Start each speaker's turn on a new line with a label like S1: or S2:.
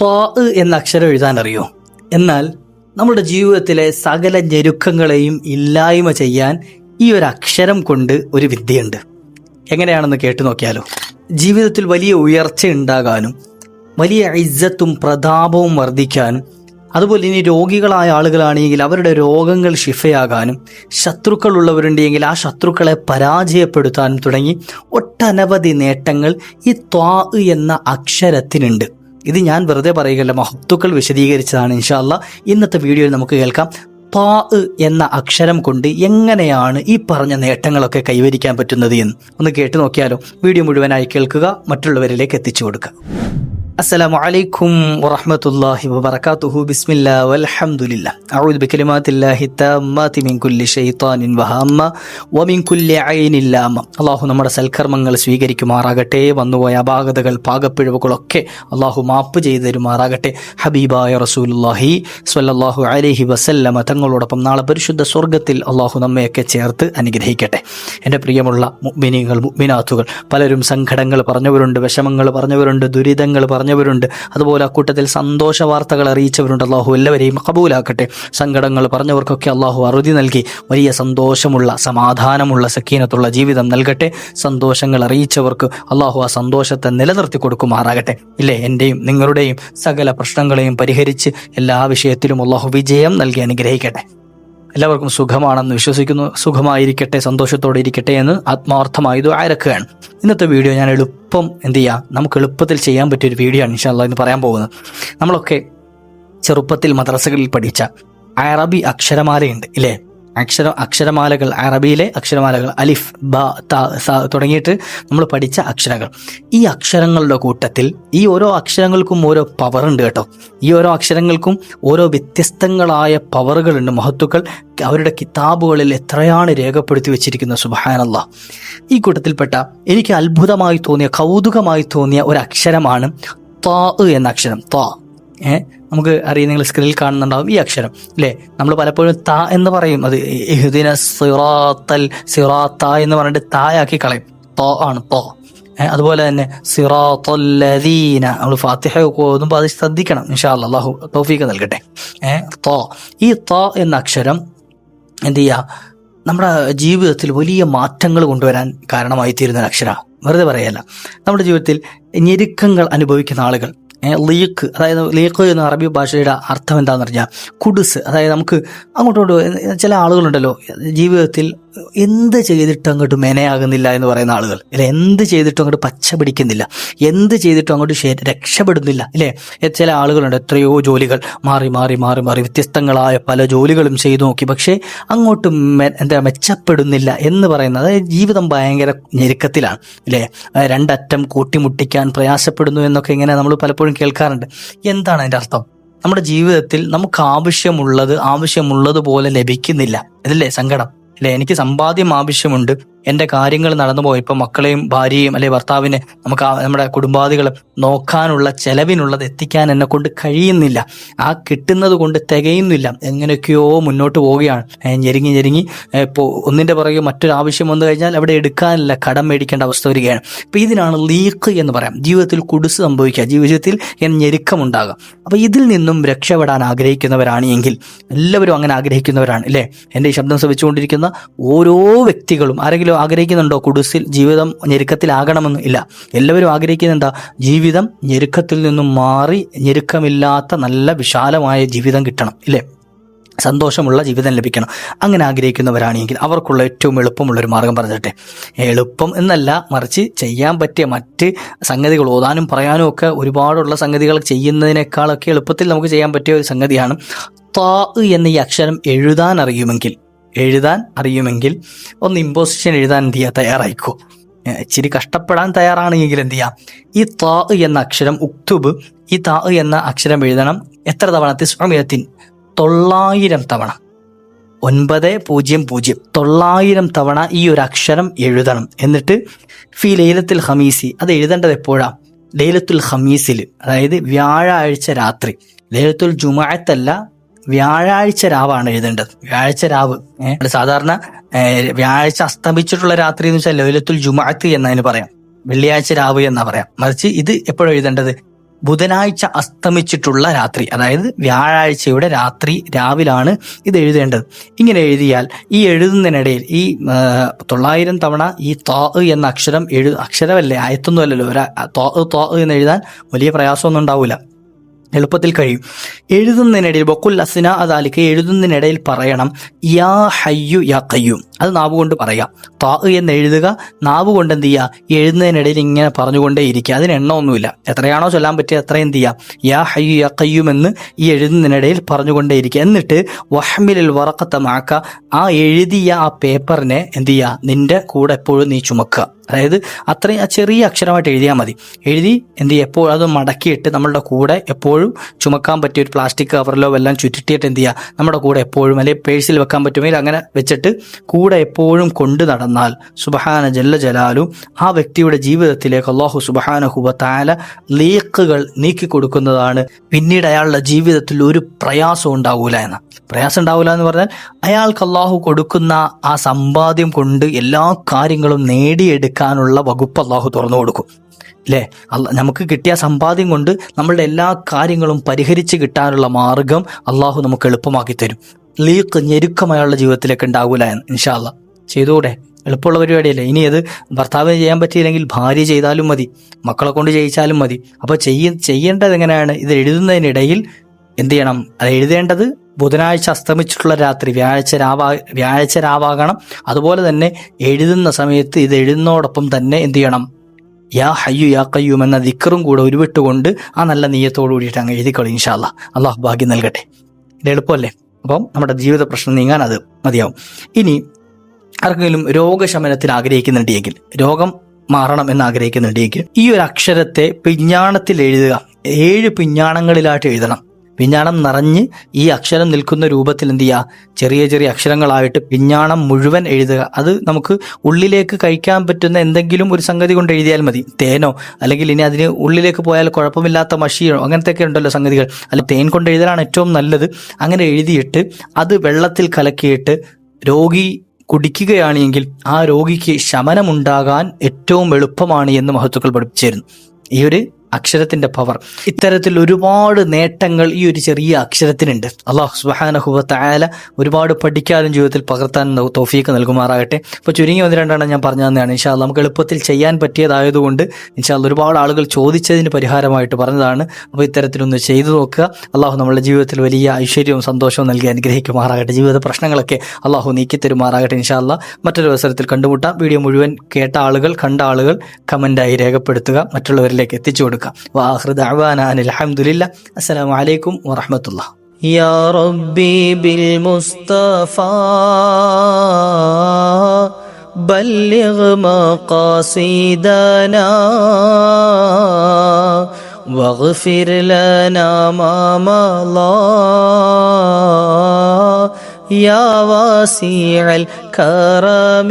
S1: ത്വാ എന്ന അക്ഷരം എഴുതാൻ അറിയോ എന്നാൽ നമ്മുടെ ജീവിതത്തിലെ സകല ഞെരുക്കങ്ങളെയും ഇല്ലായ്മ ചെയ്യാൻ ഈ ഒരു അക്ഷരം കൊണ്ട് ഒരു വിദ്യയുണ്ട്. എങ്ങനെയാണെന്ന് കേട്ടു നോക്കിയാലോ. ജീവിതത്തിൽ വലിയ ഉയർച്ച ഉണ്ടാകാനും വലിയ ഇജ്ജത്തും പ്രതാപവും വർദ്ധിക്കാനും അതുപോലെ ഇനി രോഗികളായ ആളുകളാണെങ്കിൽ അവരുടെ രോഗങ്ങൾ ശിഫയാകാനും ശത്രുക്കൾ ഉള്ളവരുണ്ടെങ്കിൽ ആ ശത്രുക്കളെ പരാജയപ്പെടുത്താനും തുടങ്ങി ഒട്ടനവധി നേട്ടങ്ങൾ ഈ ത്വാ എന്ന അക്ഷരത്തിനുണ്ട്. ഇത് ഞാൻ വെറുതെ പറയുകയല്ല മഹത്തുക്കൾ വിശദീകരിച്ചതാണ് ഇൻഷാല്ല ഇന്നത്തെ വീഡിയോയിൽ നമുക്ക് കേൾക്കാം. പാ എന്ന അക്ഷരം കൊണ്ട് എങ്ങനെയാണ് ഈ പറഞ്ഞ നേട്ടങ്ങളൊക്കെ കൈവരിക്കാൻ പറ്റുന്നത് എന്ന്. ഒന്ന് കേട്ടു നോക്കിയാലോ? വീഡിയോ മുഴുവനായി കേൾക്കുക മറ്റുള്ളവരിലേക്ക് എത്തിച്ചു കൊടുക്കുക. السلام عليكم ورحمة الله وبركاته بسم الله والحمد لله أعوذ بكلمات الله التامات من كل شيطان وهامة ومن كل عين لامة അള്ളാഹു നമ്മുടെ സൽക്കർമ്മങ്ങൾ സ്വീകരിക്കുമാറാകട്ടെ വന്നുപോയ അപാകതകൾ പാകപ്പിഴവുകളൊക്കെ അള്ളാഹു മാപ്പ് ചെയ്തു തരുമാറാകട്ടെ ഹബീബായ റസൂലുല്ലാഹി സ്വല്ലല്ലാഹു അലൈഹി വസല്ലമ തങ്ങളോടൊപ്പം നാളെ പരിശുദ്ധ സ്വർഗത്തിൽ അള്ളാഹു നമ്മയൊക്കെ ചേർത്ത് അനുഗ്രഹിക്കട്ടെ എൻ്റെ പ്രിയമുള്ള മുഗ്മിനികൾ മുഗ്മിനാത്തുകൾ പലരും സങ്കടങ്ങൾ പറഞ്ഞവരുണ്ട് വിഷമങ്ങൾ പറഞ്ഞവരുണ്ട് ദുരിതങ്ങൾ പറഞ്ഞവരുണ്ട്. അതുപോലെ അക്കൂട്ടത്തിൽ സന്തോഷ വാർത്തകൾ അറിയിച്ചവരുണ്ട്. അള്ളാഹു എല്ലാവരെയും കബൂലാക്കട്ടെ. സങ്കടങ്ങൾ പറഞ്ഞവർക്കൊക്കെ അള്ളാഹു അറുതി നൽകി. വലിയ സന്തോഷമുള്ള സമാധാനമുള്ള സക്കീനത്തുള്ള ജീവിതം നൽകട്ടെ. സന്തോഷങ്ങൾ അറിയിച്ചവർക്ക് അള്ളാഹു ആ സന്തോഷത്തെ നിലനിർത്തി കൊടുക്കുമാറാകട്ടെ. ഇല്ലേ? എന്റെയും നിങ്ങളുടെയും സകല പ്രശ്നങ്ങളെയും പരിഹരിച്ച് എല്ലാ വിഷയത്തിലും അള്ളാഹു വിജയം നൽകി അനുഗ്രഹിക്കട്ടെ. എല്ലാവർക്കും സുഖമാണെന്ന് വിശ്വസിക്കുന്നു. സുഖമായിരിക്കട്ടെ സന്തോഷത്തോടെ ഇരിക്കട്ടെ എന്ന് ആത്മാർത്ഥമായി ഇത് ആരക്കുകയാണ് ഇന്നത്തെ വീഡിയോ ഞാൻ എളുപ്പം എന്ത് ചെയ്യാം? നമുക്ക് എളുപ്പത്തിൽ ചെയ്യാൻ പറ്റിയ ഒരു വീഡിയോ ആണ് ഇൻഷാല്ല എന്ന് പറയാൻ പോകുന്നത്. നമ്മളൊക്കെ ചെറുപ്പത്തിൽ മദ്രസകളിൽ പഠിച്ച അറബി അക്ഷരമാലയുണ്ട് ഇല്ലേ? അക്ഷര അക്ഷരമാലകൾ അറബിയിലെ അക്ഷരമാലകൾ അലിഫ് ബ ത സ തുടങ്ങിയിട്ട് നമ്മൾ പഠിച്ച അക്ഷരങ്ങൾ. ഈ അക്ഷരങ്ങളുടെ കൂട്ടത്തിൽ ഈ ഓരോ അക്ഷരങ്ങൾക്കും ഓരോ പവർ ഉണ്ട് കേട്ടോ. ഈ ഓരോ അക്ഷരങ്ങൾക്കും ഓരോ വ്യത്യസ്തങ്ങളായ പവറുകളുണ്ട് മഹത്തുക്കൾ. അവരുടെ കിതാബുകളിൽ എത്രയാണ് രേഖപ്പെടുത്തി വെച്ചിരിക്കുന്നത് സുബഹാനല്ല. ഈ കൂട്ടത്തിൽപ്പെട്ട എനിക്ക് അത്ഭുതമായി തോന്നിയ കൗതുകമായി തോന്നിയ ഒരു അക്ഷരമാണ് ത എന്ന അക്ഷരം ത. ഏ? നമുക്ക് അറിയാം നിങ്ങൾ സ്ക്രീനിൽ കാണുന്നുണ്ടാവും ഈ അക്ഷരം അല്ലേ നമ്മൾ പലപ്പോഴും ത എന്ന് പറയും. അത് ഇഹുദിന സിറാത്തൽ സിറാത്ത എന്ന് പറഞ്ഞിട്ട് തായാക്കി കളയും. തോ ആണ് തോ. അതുപോലെ തന്നെ സിറാത്തൊല്ലീന നമ്മൾ ഫാത്തിഹ ഓതുമ്പോൾ അത് ശ്രദ്ധിക്കണം. ഇൻഷാ അള്ളാഹു തോഫീക്ക് നൽകട്ടെ. തോ. ഈ തോ എന്ന അക്ഷരം എന്ത് ചെയ്യുക നമ്മുടെ ജീവിതത്തിൽ വലിയ മാറ്റങ്ങൾ കൊണ്ടുവരാൻ കാരണമായി തീരുന്ന അക്ഷര. വെറുതെ പറയല്ല. നമ്മുടെ ജീവിതത്തിൽ ഞെരുക്കങ്ങൾ അനുഭവിക്കുന്ന ആളുകൾ ലീക്ക് അതായത് ലീക്ക് എന്ന അറബി ഭാഷയുടെ അർത്ഥം എന്താണെന്ന് പറഞ്ഞാൽ കുടുസ്. അതായത് നമുക്ക് അങ്ങോട്ടും ചില ആളുകളുണ്ടല്ലോ ജീവിതത്തിൽ എന്ത് ചെയ്തിട്ടും അങ്ങോട്ട് മെനയാകുന്നില്ല എന്ന് പറയുന്ന ആളുകൾ. അല്ലെ? എന്ത് ചെയ്തിട്ടും അങ്ങോട്ട് പച്ച പിടിക്കുന്നില്ല. എന്ത് ചെയ്തിട്ടും അങ്ങോട്ട് രക്ഷപ്പെടുന്നില്ല. അല്ലേ? ചില ആളുകളുണ്ട്. എത്രയോ ജോലികൾ മാറി മാറി മാറി മാറി. വ്യത്യസ്തങ്ങളായ പല ജോലികളും ചെയ്തു നോക്കി. പക്ഷേ അങ്ങോട്ടും എന്താ മെച്ചപ്പെടുന്നില്ല എന്ന് പറയുന്നത് ജീവിതം ഭയങ്കര ഞെരുക്കത്തിലാണ്. അല്ലേ? രണ്ടറ്റം കൂട്ടിമുട്ടിക്കാൻ പ്രയാസപ്പെടുന്നു എന്നൊക്കെ ഇങ്ങനെ നമ്മൾ പലപ്പോഴും കേൾക്കാറുണ്ട്. എന്താണ് അതിന്റെ അർത്ഥം? നമ്മുടെ ജീവിതത്തിൽ നമുക്ക് ആവശ്യമുള്ളത് ആവശ്യമുള്ളത് പോലെ ലഭിക്കുന്നില്ല. അതല്ലേ സങ്കടം? അല്ലെ എനിക്ക് സമ്പാദ്യം ആവശ്യമുണ്ട്. എന്റെ കാര്യങ്ങൾ നടന്നു പോയി ഇപ്പം മക്കളെയും ഭാര്യയും അല്ലെ ഭർത്താവിനെ നമുക്ക് നമ്മുടെ കുടുംബാദികളെ നോക്കാനുള്ള ചെലവിനുള്ളത് എത്തിക്കാൻ എന്നെ കൊണ്ട് കഴിയുന്നില്ല. ആ കിട്ടുന്നത് കൊണ്ട് തികയുന്നില്ല. എങ്ങനെയൊക്കെയോ മുന്നോട്ട് പോവുകയാണ്. ഞെരുങ്ങി ഞെരുങ്ങി ഇപ്പോൾ ഒന്നിന്റെ പുറകെ മറ്റൊരു ആവശ്യം വന്നു കഴിഞ്ഞാൽ അവിടെ എടുക്കാനില്ല കടം മേടിക്കേണ്ട അവസ്ഥ വരികയാണ്. അപ്പോൾ ഇതിനാണ് ലീക്ക് എന്ന് പറയാം. ജീവിതത്തിൽ കുടിസ് സംഭവിക്കുക. ജീവിതത്തിൽ ഇങ്ങനെ ഞെരുക്കമുണ്ടാകാം. അപ്പോൾ ഇതിൽ നിന്നും രക്ഷപ്പെടാൻ ആഗ്രഹിക്കുന്നവരാണ് എങ്കിൽ എല്ലാവരും അങ്ങനെ ആഗ്രഹിക്കുന്നവരാണ് അല്ലേ? എന്റെ ഈ ശബ്ദം ശ്രമിച്ചുകൊണ്ടിരിക്കുന്ന ഓരോ വ്യക്തികളും ആരെങ്കിലും ആഗ്രഹിക്കുന്നുണ്ടോ? കുടുസിൽ ജീവിതം ഞെരുക്കത്തിലാകണമെന്ന് ഇല്ല. എല്ലാവരും ആഗ്രഹിക്കുന്ന എന്താ? ജീവിതം ഞെരുക്കത്തിൽ നിന്നും മാറി ഞെരുക്കമില്ലാത്ത നല്ല വിശാലമായ ജീവിതം കിട്ടണം ഇല്ലേ? സന്തോഷമുള്ള ജീവിതം ലഭിക്കണം. അങ്ങനെ ആഗ്രഹിക്കുന്നവരാണെങ്കിൽ അവർക്കുള്ള ഏറ്റവും എളുപ്പമുള്ള ഒരു മാർഗം പറഞ്ഞിട്ടെ. എളുപ്പം എന്നല്ല മറിച്ച് ചെയ്യാൻ പറ്റിയ മറ്റ് സംഗതികൾ. ഓതാനും പറയാനും ഒക്കെ ഒരുപാടുള്ള സംഗതികൾ ചെയ്യുന്നതിനേക്കാളൊക്കെ എളുപ്പത്തിൽ നമുക്ക് ചെയ്യാൻ പറ്റിയ ഒരു സംഗതിയാണ് താ എന്ന ഈ അക്ഷരം എഴുതാൻ അറിയുമെങ്കിൽ. എഴുതാൻ അറിയുമെങ്കിൽ ഒന്ന് ഇമ്പോസിഷൻ എഴുതാൻ എന്ത് ചെയ്യുക തയ്യാറായിക്കോ. ഇച്ചിരി കഷ്ടപ്പെടാൻ തയ്യാറാണെങ്കിൽ എന്ത് ചെയ്യാം? ഈ താ എന്ന അക്ഷരം ഉക്തുബ് ഈ താ എന്ന അക്ഷരം എഴുതണം. എത്ര തവണ? തിസ്മിയത്തിൻ തൊള്ളായിരം തവണ. ഒൻപത് പൂജ്യം പൂജ്യം. തൊള്ളായിരം തവണ ഈ ഒരു അക്ഷരം എഴുതണം. എന്നിട്ട് ഫി ലൈലത്തുൽ ഹമീസി അത് എഴുതേണ്ടത് എപ്പോഴാ? ലൈലത്തുൽ ഹമീസിൽ അതായത് വ്യാഴാഴ്ച രാത്രി. ലൈലത്തുൽ ജുമാഅത്തല്ല വ്യാഴാഴ്ച രാവാണ് എഴുതേണ്ടത്. വ്യാഴാഴ്ച രാവ് സാധാരണ വ്യാഴാഴ്ച അസ്തമിച്ചിട്ടുള്ള രാത്രി എന്ന് വെച്ചാൽ ലോലത്തുൽ ജുമാഅത്ത് എന്നതിന് പറയാം. വെള്ളിയാഴ്ച രാവ് എന്നാ പറയാം. മറിച്ച് ഇത് എപ്പോഴും എഴുതേണ്ടത്? ബുധനാഴ്ച അസ്തമിച്ചിട്ടുള്ള രാത്രി അതായത് വ്യാഴാഴ്ചയുടെ രാത്രി രാവിലാണ് ഇത് എഴുതേണ്ടത്. ഇങ്ങനെ എഴുതിയാൽ ഈ എഴുതുന്നതിനിടയിൽ ഈ തൊള്ളായിരം തവണ ഈ തോ എന്ന അക്ഷരം എഴു അക്ഷരമല്ലേ ആയത്തൊന്നുമല്ലല്ലോ ഒരു തോ തോ എന്ന് എഴുതാൻ വലിയ പ്രയാസമൊന്നും ഉണ്ടാവില്ല എളുപ്പത്തിൽ കഴിയും. എഴുതുന്നതിനിടയിൽ ബൊക്കുൽ അസിന അതാലിക്ക് എഴുതുന്നതിനിടയിൽ പറയണം യാ ഹയ്യു യാ കയ്യും അത് നാവ് കൊണ്ട് പറയാം താ എന്ന് എഴുതുക നാവ് കൊണ്ട് എന്ത് ചെയ്യുക? എഴുതുന്നതിനിടയിൽ ഇങ്ങനെ പറഞ്ഞുകൊണ്ടേ ഇരിക്കുക. അതിന് എണ്ണമൊന്നുമില്ല. എത്രയാണോ ചൊല്ലാൻ പറ്റിയ അത്രയും എന്ത് ചെയ്യുക? യാ ഹയ്യു യാ കയ്യും എന്ന് ഈ എഴുതുന്നതിനിടയിൽ പറഞ്ഞുകൊണ്ടേ ഇരിക്കുക. എന്നിട്ട് വഹമിലിൽ വറക്കത്ത മാക്ക ആ എഴുതിയ ആ പേപ്പറിനെ എന്ത് ചെയ്യുക? നിന്റെ കൂടെ എപ്പോഴും നീ ചുമക്കുക. അതായത് അത്രയും ആ ചെറിയ അക്ഷരമായിട്ട് എഴുതിയാൽ മതി. എഴുതി എന്ത് ചെയ്യുക? എപ്പോഴും അത് മടക്കിയിട്ട് നമ്മളുടെ കൂടെ എപ്പോഴും ചുമക്കാൻ പറ്റിയ ഒരു പ്ലാസ്റ്റിക് കവറിലോ എല്ലാം ചുറ്റിട്ടിട്ട് എന്ത് ചെയ്യുക? നമ്മുടെ കൂടെ എപ്പോഴും അല്ലെങ്കിൽ പേഴ്സിൽ വെക്കാൻ പറ്റുമെങ്കിൽ അങ്ങനെ വെച്ചിട്ട് എപ്പോഴും കൊണ്ടു നടന്നാൽ സുബഹാന ജല്ല ജലാലു ആ വ്യക്തിയുടെ ജീവിതത്തിലേക്ക് അള്ളാഹു സുബഹാന ഹുബത്താല ലീക്കുകൾ നീക്കി കൊടുക്കുന്നതാണ്. പിന്നീട് അയാളുടെ ജീവിതത്തിൽ ഒരു പ്രയാസം ഉണ്ടാവൂല എന്ന്. പ്രയാസം ഉണ്ടാവില്ല എന്ന് പറഞ്ഞാൽ അയാൾക്ക് അള്ളാഹു കൊടുക്കുന്ന ആ സമ്പാദ്യം കൊണ്ട് എല്ലാ കാര്യങ്ങളും നേടിയെടുക്കാനുള്ള വകുപ്പ് അള്ളാഹു തുറന്നു കൊടുക്കും. അല്ല നമുക്ക് കിട്ടിയ സമ്പാദ്യം കൊണ്ട് നമ്മളുടെ എല്ലാ കാര്യങ്ങളും പരിഹരിച്ച് കിട്ടാനുള്ള മാർഗം അള്ളാഹു നമുക്ക് എളുപ്പമാക്കി തരും. ലീക്ക് ഞെരുക്കം അയാളുടെ ജീവിതത്തിലേക്ക് ഉണ്ടാവില്ല ഇൻഷാല്ല ചെയ്തുകൂടെ എളുപ്പമുള്ള പരിപാടിയല്ലേ. ഇനി അത് ഭർത്താവിന് ചെയ്യാൻ പറ്റിയില്ലെങ്കിൽ ഭാര്യ ചെയ്താലും മതി. മക്കളെ കൊണ്ട് ചെയ്യിച്ചാലും മതി. അപ്പോൾ ചെയ്യ ചെയ്യേണ്ടത് എങ്ങനെയാണ്? ഇത് എഴുതുന്നതിനിടയിൽ എന്ത് ചെയ്യണം? അത് എഴുതേണ്ടത് ബുധനാഴ്ച അസ്തമിച്ചിട്ടുള്ള രാത്രി വ്യാഴാഴ്ച രാവാ വ്യാഴാഴ്ച രാവാകണം. അതുപോലെ തന്നെ എഴുതുന്ന സമയത്ത് ഇത് എഴുതുന്നതോടൊപ്പം തന്നെ എന്ത് ചെയ്യണം? യാ ഹയ്യു യാ കയ്യൂം എന്ന ദിക്കറും കൂടെ ഉരുവിട്ടുകൊണ്ട് ആ നല്ല നീയത്തോടു കൂടിയിട്ട് അങ്ങ് എഴുതിക്കളി ഇൻഷാല്ല അള്ളാഹ് ഭാഗ്യം നൽകട്ടെ. ഇത് എളുപ്പമല്ലേ? അപ്പം നമ്മുടെ ജീവിത പ്രശ്നം നീങ്ങാൻ അത് മതിയാവും. ഇനി ആർക്കെങ്കിലും രോഗശമനത്തിന് ആഗ്രഹിക്കുന്നുണ്ടെങ്കിൽ രോഗം മാറണം എന്ന് ആഗ്രഹിക്കുന്നുണ്ടെങ്കിൽ ഈ ഒരു അക്ഷരത്തെ പിഞ്ഞാണത്തിൽ എഴുതുക. ഏഴ് പിഞ്ഞാണങ്ങളിലായിട്ട് എഴുതണം. പിഞ്ഞാണം നിറഞ്ഞ് ഈ അക്ഷരം നിൽക്കുന്ന രൂപത്തിൽ എന്ത് ചെയ്യുക ചെറിയ ചെറിയ അക്ഷരങ്ങളായിട്ട് പിഞ്ഞാണം മുഴുവൻ എഴുതുക. അത് നമുക്ക് ഉള്ളിലേക്ക് കഴിക്കാൻ പറ്റുന്ന എന്തെങ്കിലും ഒരു സംഗതി കൊണ്ട് എഴുതിയാൽ മതി. തേനോ അല്ലെങ്കിൽ ഇനി അതിന് ഉള്ളിലേക്ക് പോയാൽ കുഴപ്പമില്ലാത്ത മഷിയോ അങ്ങനത്തെ ഒക്കെ ഉണ്ടല്ലോ സംഗതികൾ. അല്ല തേൻ കൊണ്ട് എഴുതലാണ് ഏറ്റവും നല്ലത്. അങ്ങനെ എഴുതിയിട്ട് അത് വെള്ളത്തിൽ കലക്കിയിട്ട് രോഗി കുടിക്കുകയാണെങ്കിൽ ആ രോഗിക്ക് ശമനമുണ്ടാകാൻ ഏറ്റവും എളുപ്പമാണ് എന്ന് മഹത്തുക്കൾ പഠിപ്പിച്ചിരുന്നു ഈ ഒരു അക്ഷരത്തിന്റെ പവർ ഇത്തരത്തിൽ ഒരുപാട് നേട്ടങ്ങൾ ഈ ഒരു ചെറിയ അക്ഷരത്തിനുണ്ട്. അള്ളാഹു സുബാനഹുബത്ത് തായാല ഒരുപാട് പഠിക്കാനും ജീവിതത്തിൽ പകർത്താൻ തോഫീക്ക് നൽകുമാറാകട്ടെ. അപ്പോൾ ചുരുങ്ങി ഒന്ന് രണ്ടെണ്ണം ഞാൻ പറഞ്ഞു തന്നെയാണ് ഇൻഷാല്ല നമുക്ക് എളുപ്പത്തിൽ ചെയ്യാൻ പറ്റിയതായതുകൊണ്ട് ഇൻഷാല്ല ഒരുപാട് ആളുകൾ ചോദിച്ചതിന് പരിഹാരമായിട്ട് പറഞ്ഞതാണ്. അപ്പോൾ ഇത്തരത്തിലൊന്ന് ചെയ്തു നോക്കുക. അള്ളാഹു നമ്മുടെ ജീവിതത്തിൽ വലിയ ഐശ്വര്യവും സന്തോഷവും നൽകി അനുഗ്രഹിക്കുമാറാകട്ടെ. ജീവിത പ്രശ്നങ്ങളൊക്കെ അള്ളാഹു നീക്കി തരുമാറാകട്ടെ ഇൻഷാല്ല മറ്റൊരു അവസരത്തിൽ കണ്ടുമുട്ടാം. വീഡിയോ മുഴുവൻ കേട്ട ആളുകൾ കണ്ട ആളുകൾ കമന്റായി രേഖപ്പെടുത്തുക. മറ്റുള്ളവരിലേക്ക് എത്തിച്ചു കൊടുക്കുക. وآخر دعوانا أن الحمد لله. السلام عليكم ورحمة الله. يا ربي بالمصطفى بلغ مقاصدنا واغفر لنا ما مضى. يا واسع الكرم.